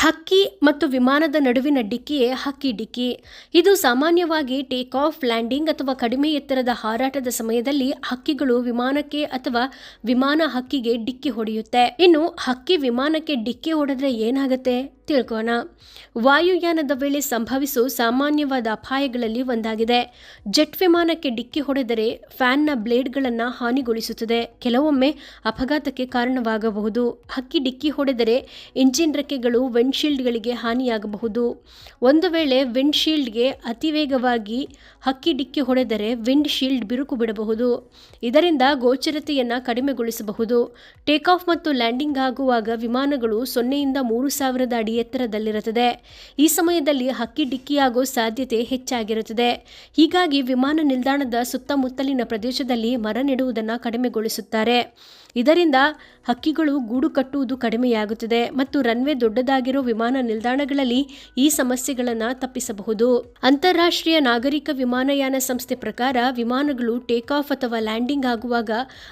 ಹಕ್ಕಿ ಮತ್ತು ವಿಮಾನದ ನಡುವಿನ ಡಿಕ್ಕಿಯೇ ಹಕ್ಕಿ ಡಿಕ್ಕಿ. ಇದು ಸಾಮಾನ್ಯವಾಗಿ ಟೇಕ್ ಆಫ್ ಲ್ಯಾಂಡಿಂಗ್ ಅಥವಾ ಕಡಿಮೆ ಎತ್ತರದ ಹಾರಾಟದ ಸಮಯದಲ್ಲಿ ಹಕ್ಕಿಗಳು ವಿಮಾನಕ್ಕೆ ಅಥವಾ ವಿಮಾನ ಹಕ್ಕಿಗೆ ಡಿಕ್ಕಿ ಹೊಡೆಯುತ್ತೆ. ಇನ್ನು ಹಕ್ಕಿ ವಿಮಾನಕ್ಕೆ ಡಿಕ್ಕಿ ಹೊಡೆದ್ರೆ ಏನಾಗುತ್ತೆ? ತಿಳ್ಕೋಣ ವಾಯುಯಾನದ ವೇಳೆ ಸಂಭವಿಸುವ ಸಾಮಾನ್ಯವಾದ ಅಪಾಯಗಳಲ್ಲಿ ಒಂದಾಗಿದೆ. ಜೆಟ್ ವಿಮಾನಕ್ಕೆ ಡಿಕ್ಕಿ ಹೊಡೆದರೆ ಫ್ಯಾನ್ನ ಬ್ಲೇಡ್ಗಳನ್ನು ಹಾನಿಗೊಳಿಸುತ್ತದೆ. ಕೆಲವೊಮ್ಮೆ ಅಪಘಾತಕ್ಕೆ ಕಾರಣವಾಗಬಹುದು. ಹಕ್ಕಿ ಡಿಕ್ಕಿ ಹೊಡೆದರೆ ಇಂಜಿನ್ ರೆಕ್ಕೆಗಳು, ವಿಂಡ್ಶೀಲ್ಡ್ಗಳಿಗೆ ಹಾನಿಯಾಗಬಹುದು. ಒಂದು ವೇಳೆ ವಿಂಡ್ಶೀಲ್ಡ್ಗೆ ಅತಿ ವೇಗವಾಗಿ ಹಕ್ಕಿ ಡಿಕ್ಕಿ ಹೊಡೆದರೆ ವಿಂಡ್ಶೀಲ್ಡ್ ಬಿರುಕು ಬಿಡಬಹುದು. ಇದರಿಂದ ಗೋಚರತೆಯನ್ನು ಕಡಿಮೆಗೊಳಿಸಬಹುದು. ಟೇಕ್ ಆಫ್ ಮತ್ತು ಲ್ಯಾಂಡಿಂಗ್ ಆಗುವಾಗ ವಿಮಾನಗಳು ಸೊನ್ನೆಯಿಂದ ಮೂರು ಸಾವಿರದ ಅಡಿ ಎತ್ತರದಲ್ಲಿರುತ್ತದೆ. ಈ ಸಮಯದಲ್ಲಿ ಹಕ್ಕಿ ಡಿಕ್ಕಿಯಾಗೋ ಸಾಧ್ಯತೆ ಹೆಚ್ಚಾಗಿರುತ್ತದೆ. ಹೀಗಾಗಿ ವಿಮಾನ ನಿಲ್ದಾಣದ ಸುತ್ತಮುತ್ತಲಿನ ಪ್ರದೇಶದಲ್ಲಿ ಮರ ನೆಡುವುದನ್ನು ಕಡಿಮೆಗೊಳಿಸುತ್ತಾರೆ. ಇದರಿಂದ ಹಕ್ಕಿಗಳು ಗೂಡು ಕಟ್ಟುವುದು ಕಡಿಮೆಯಾಗುತ್ತದೆ ಮತ್ತು ರನ್ವೇ ದೊಡ್ಡದಾಗಿರೋ ವಿಮಾನ ನಿಲ್ದಾಣಗಳಲ್ಲಿ ಈ ಸಮಸ್ಯೆಗಳನ್ನು ತಪ್ಪಿಸಬಹುದು. ಅಂತಾರಾಷ್ಟ್ರೀಯ ನಾಗರಿಕ ವಿಮಾನಯಾನ ಸಂಸ್ಥೆ ಪ್ರಕಾರ ವಿಮಾನಗಳು ಟೇಕ್ ಆಫ್ ಅಥವಾ ಲ್ಯಾಂಡಿಂಗ್ ಆಗುವಾಗ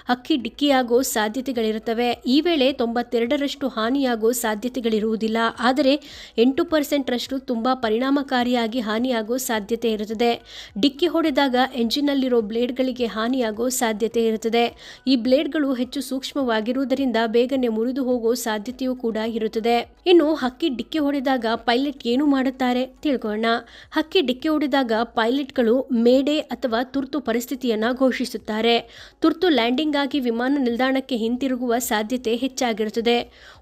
ಹಕ್ಕಿ ಡಿಕ್ಕಿಯಾಗೋ ಸಾಧ್ಯತೆಗಳಿರುತ್ತವೆ. ಈ ವೇಳೆ ತೊಂಬತ್ತೆರಡರಷ್ಟು ಹಾನಿಯಾಗೋ ಸಾಧ್ಯತೆಗಳಿರುವುದಿಲ್ಲ. ಆದರೆ ಎಂಟು ಪರ್ಸೆಂಟ್ರಷ್ಟು ತುಂಬಾ ಪರಿಣಾಮಕಾರಿಯಾಗಿ ಹಾನಿಯಾಗೋ ಸಾಧ್ಯತೆ ಇರುತ್ತದೆ. ಡಿಕ್ಕಿ ಹೊಡೆದಾಗ ಎಂಜಿನ್ನಲ್ಲಿರೋ ಬ್ಲೇಡ್ಗಳಿಗೆ ಹಾನಿಯಾಗೋ ಸಾಧ್ಯತೆ ಇರುತ್ತದೆ. ಈ ಬ್ಲೇಡ್ಗಳು ಹೆಚ್ಚು ಸೂಕ್ಷ್ಮವಾಗಿರುವುದರಿಂದ ಬೇಗನೆ ಮುರಿದು ಹೋಗೋ ಸಾಧ್ಯತೆಯೂ ಕೂಡ ಇರುತ್ತದೆ. ಇನ್ನು ಹಕ್ಕಿ ಡಿಕ್ಕಿ ಹೊಡೆದಾಗ ಪೈಲಟ್ ಏನು ಮಾಡುತ್ತಾರೆ ತಿಳ್ಕೊಳ್ಳೋಣ. ಹಕ್ಕಿ ಡಿಕ್ಕಿ ಹೊಡೆದಾಗ ಪೈಲಟ್ಗಳು ಮೇಡೆ ಅಥವಾ ತುರ್ತು ಪರಿಸ್ಥಿತಿಯನ್ನ ಘೋಷಿಸುತ್ತಾರೆ. ತುರ್ತು ಲ್ಯಾಂಡಿಂಗ್ ಆಗಿ ವಿಮಾನ ನಿಲ್ದಾಣಕ್ಕೆ ಹಿಂತಿರುಗುವ ಸಾಧ್ಯತೆ ಹೆಚ್ಚಾಗಿರುತ್ತದೆ.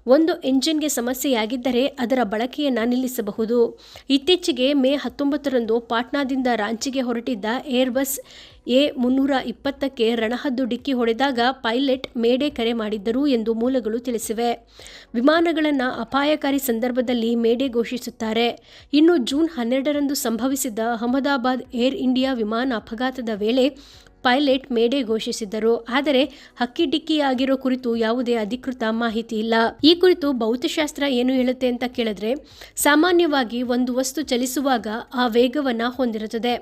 ಒಂದು ಎಂಜಿನ್ಗೆ ಸಮಸ್ಯೆಯಾಗಿದ್ದರೆ ಅದರ ಬಳಕೆಯನ್ನು ನಿಲ್ಲಿಸಬಹುದು. ಇತ್ತೀಚೆಗೆ ಮೇ ಹತ್ತೊಂಬತ್ತರಂದು ಪಾಟ್ನಾದಿಂದ ರಾಂಚಿಗೆ ಹೊರಟಿದ್ದ ಏರ್ಬಸ್ ಎ ಮುನ್ನೂರ ಇಪ್ಪತ್ತಕ್ಕೆ ರಣಹದ್ದು ಡಿಕ್ಕಿ ಹೊಡೆದಾಗ ಪೈಲಟ್ ಮೇಡೆ ಕರೆ ಮಾಡಿದ್ದರು ಎಂದು ಮೂಲಗಳು ತಿಳಿಸಿವೆ. ವಿಮಾನಗಳನ್ನು ಅಪಾಯಕಾರಿ ಸಂದರ್ಭದಲ್ಲಿ ಮೇಡೆ ಘೋಷಿಸುತ್ತಾರೆ. ಇನ್ನು ಜೂನ್ ಹನ್ನೆರಡರಂದು ಸಂಭವಿಸಿದ ಅಹಮದಾಬಾದ್ ಏರ್ ಇಂಡಿಯಾ ವಿಮಾನ ಅಪಘಾತದ ವೇಳೆ ಪೈಲಟ್ ಮೇಡೆ ಘೋಷಿಸಿದ್ದರು. ಆದರೆ ಹಕ್ಕಿ ಡಿಕ್ಕಿಯಾಗಿರೋ ಕುರಿತು ಯಾವುದೇ ಅಧಿಕೃತ ಮಾಹಿತಿ ಇಲ್ಲ. ಈ ಕುರಿತು ಭೌತಶಾಸ್ತ್ರ ಏನು ಹೇಳುತ್ತೆ ಅಂತ ಕೇಳಿದ್ರೆ, ಸಾಮಾನ್ಯವಾಗಿ ಒಂದು ವಸ್ತು ಚಲಿಸುವಾಗ ಆ ವೇಗವನ್ನು ಹೊಂದಿರುತ್ತದೆ.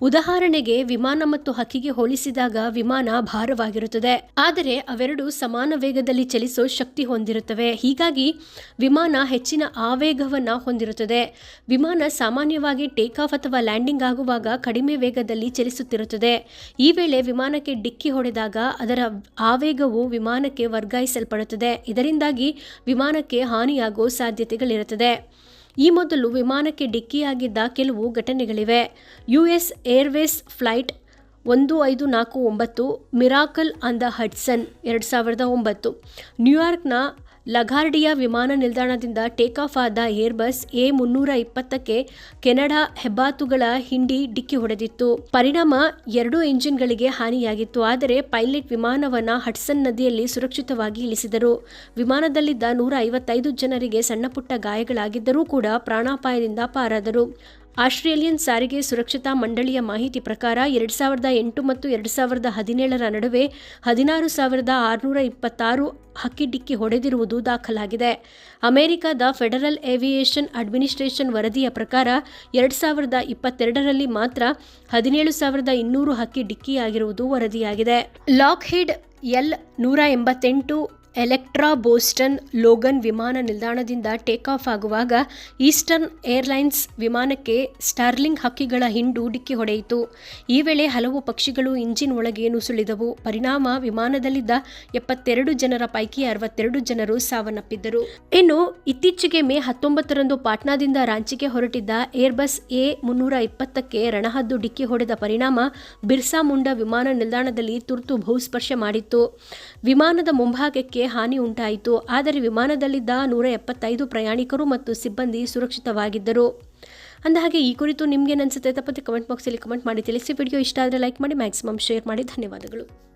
ಉದಾಹರಣೆಗೆ ವಿಮಾನ ಮತ್ತು ಹಕ್ಕಿಗೆ ಹೋಲಿಸಿದಾಗ ವಿಮಾನ ಭಾರವಾಗಿರುತ್ತದೆ. ಆದರೆ ಅವೆರಡು ಸಮಾನ ವೇಗದಲ್ಲಿ ಚಲಿಸೋ ಶಕ್ತಿ ಹೊಂದಿರುತ್ತವೆ. ಹೀಗಾಗಿ ವಿಮಾನ ಹೆಚ್ಚಿನ ಆವೇಗವನ್ನು ಹೊಂದಿರುತ್ತದೆ. ವಿಮಾನ ಸಾಮಾನ್ಯವಾಗಿ ಟೇಕ್ ಆಫ್ ಅಥವಾ ಲ್ಯಾಂಡಿಂಗ್ ಆಗುವಾಗ ಕಡಿಮೆ ವೇಗದಲ್ಲಿ ಚಲಿಸುತ್ತಿರುತ್ತದೆ. ಈ ವೇಳೆ ವಿಮಾನಕ್ಕೆ ಡಿಕ್ಕಿ ಹೊಡೆದಾಗ ಅದರ ಆವೇಗವು ವಿಮಾನಕ್ಕೆ ವರ್ಗಾಯಿಸಲ್ಪಡುತ್ತದೆ. ಇದರಿಂದಾಗಿ ವಿಮಾನಕ್ಕೆ ಹಾನಿಯಾಗುವ ಸಾಧ್ಯತೆಗಳಿರುತ್ತದೆ. ಈ ಮೊದಲು ವಿಮಾನಕ್ಕೆ ಡಿಕ್ಕಿಯಾಗಿದ್ದ ಕೆಲವು ಘಟನೆಗಳಿವೆ. ಯುಎಸ್ ಏರ್ವೇಸ್ ಫ್ಲೈಟ್ ಒಂದು ಐದು ನಾಲ್ಕು ಒಂಬತ್ತು ಮಿರಾಕಲ್ ಆನ್ ದ ಹಡ್ಸನ್, ಎರಡು ಸಾವಿರದ ಒಂಬತ್ತು. ನ್ಯೂಯಾರ್ಕ್ನ ಲಗಾರ್ಡಿಯಾ ವಿಮಾನ ನಿಲ್ದಾಣದಿಂದ ಟೇಕ್ ಆಫ್ ಆದ ಏರ್ಬಸ್ ಎ ಮುನ್ನೂರ ಇಪ್ಪತ್ತಕ್ಕೆ ಕೆನಡಾ ಹೆಬ್ಬಾತುಗಳ ಹಿಂಡಿ ಡಿಕ್ಕಿ ಹೊಡೆದಿತ್ತು. ಪರಿಣಾಮ ಎರಡು ಇಂಜಿನ್ಗಳಿಗೆ ಹಾನಿಯಾಗಿತ್ತು. ಆದರೆ ಪೈಲಟ್ ವಿಮಾನವನ್ನು ಹಡ್ಸನ್ ನದಿಯಲ್ಲಿ ಸುರಕ್ಷಿತವಾಗಿ ಇಳಿಸಿದರು. ವಿಮಾನದಲ್ಲಿದ್ದ ನೂರ ಐವತ್ತೈದು ಜನರಿಗೆ ಸಣ್ಣಪುಟ್ಟ ಗಾಯಗಳಾಗಿದ್ದರೂ ಕೂಡ ಪ್ರಾಣಾಪಾಯದಿಂದ ಪಾರಾದರು. ಆಸ್ಟ್ರೇಲಿಯನ್ ಸಾರಿಗೆ ಸುರಕ್ಷತಾ ಮಂಡಳಿಯ ಮಾಹಿತಿ ಪ್ರಕಾರ ಎರಡು ಸಾವಿರದ ಎಂಟು ಮತ್ತು ಎರಡು ಸಾವಿರದ ಹದಿನೇಳರ ನಡುವೆ ಹದಿನಾರು ಸಾವಿರದ ಆರುನೂರ ಇಪ್ಪತ್ತಾರು ಹಕ್ಕಿ ಡಿಕ್ಕಿ ಹೊಡೆದಿರುವುದು ದಾಖಲಾಗಿದೆ. ಅಮೆರಿಕದ ಫೆಡರಲ್ ಏವಿಯೇಷನ್ ಅಡ್ಮಿನಿಸ್ಟ್ರೇಷನ್ ವರದಿಯ ಪ್ರಕಾರ ಎರಡು ಸಾವಿರದ ಇಪ್ಪತ್ತೆರಡರಲ್ಲಿ ಮಾತ್ರ ಹದಿನೇಳು ಸಾವಿರದ ಇನ್ನೂರು ಹಕ್ಕಿ ಡಿಕ್ಕಿಯಾಗಿರುವುದು ವರದಿಯಾಗಿದೆ. ಲಾಕ್ಹೀಡ್ ಎಲ್ ನೂರ ಎಂಬತ್ತೆಂಟು ಎಲೆಕ್ಟ್ರಾ ಬೋಸ್ಟನ್ ಲೋಗನ್ ವಿಮಾನ ನಿಲ್ದಾಣದಿಂದ ಟೇಕ್ ಆಫ್ ಆಗುವಾಗ ಈಸ್ಟರ್ನ್ ಏರ್ಲೈನ್ಸ್ ವಿಮಾನಕ್ಕೆ ಸ್ಟಾರ್ಲಿಂಗ್ ಹಕ್ಕಿಗಳ ಹಿಂಡು ಡಿಕ್ಕಿ ಹೊಡೆಯಿತು. ಈ ವೇಳೆ ಹಲವು ಪಕ್ಷಿಗಳು ಇಂಜಿನ್ ಒಳಗೆ ನುಸುಳಿದವು. ಪರಿಣಾಮ ವಿಮಾನದಲ್ಲಿದ್ದ ಎಪ್ಪತ್ತೆರಡು ಜನರ ಪೈಕಿ ಅರವತ್ತೆರಡು ಜನರು ಸಾವನ್ನಪ್ಪಿದ್ದರು. ಇನ್ನು ಇತ್ತೀಚೆಗೆ ಮೇ ಹತ್ತೊಂಬತ್ತರಂದು ಪಾಟ್ನಾದಿಂದ ರಾಂಚಿಗೆ ಹೊರಟಿದ್ದ ಏರ್ಬಸ್ ಎ ಮುನ್ನೂರ ಇಪ್ಪತ್ತಕ್ಕೆ ರಣಹದ್ದು ಡಿಕ್ಕಿ ಹೊಡೆದ ಪರಿಣಾಮ ಬಿರ್ಸಾ ಮುಂಡಾ ವಿಮಾನ ನಿಲ್ದಾಣದಲ್ಲಿ ತುರ್ತು ಭೂಸ್ಪರ್ಶ ಮಾಡಿತ್ತು. ವಿಮಾನದ ಮುಂಭಾಗಕ್ಕೆ ಹಾನಿ ಉಂಟಾಯಿತು. ಆದರೆ ವಿಮಾನದಲ್ಲಿದ್ದ ನೂರ ಎಪ್ಪತ್ತೈದು ಪ್ರಯಾಣಿಕರು ಮತ್ತು ಸಿಬ್ಬಂದಿ ಸುರಕ್ಷಿತವಾಗಿದ್ದರು. ಅಂದಹಾಗೆ, ಈ ಕುರಿತು ನಿಮಗೆ ಅನಿಸುತ್ತೆ? ತಪ್ಪದೆ ಕಮೆಂಟ್ ಬಾಕ್ಸಲ್ಲಿ ಕಮೆಂಟ್ ಮಾಡಿ ತಿಳಿಸಿ. ವಿಡಿಯೋ ಇಷ್ಟ ಆದರೆ ಲೈಕ್ ಮಾಡಿ, ಮ್ಯಾಕ್ಸಿಮಮ್ ಶೇರ್ ಮಾಡಿ. ಧನ್ಯವಾದಗಳು.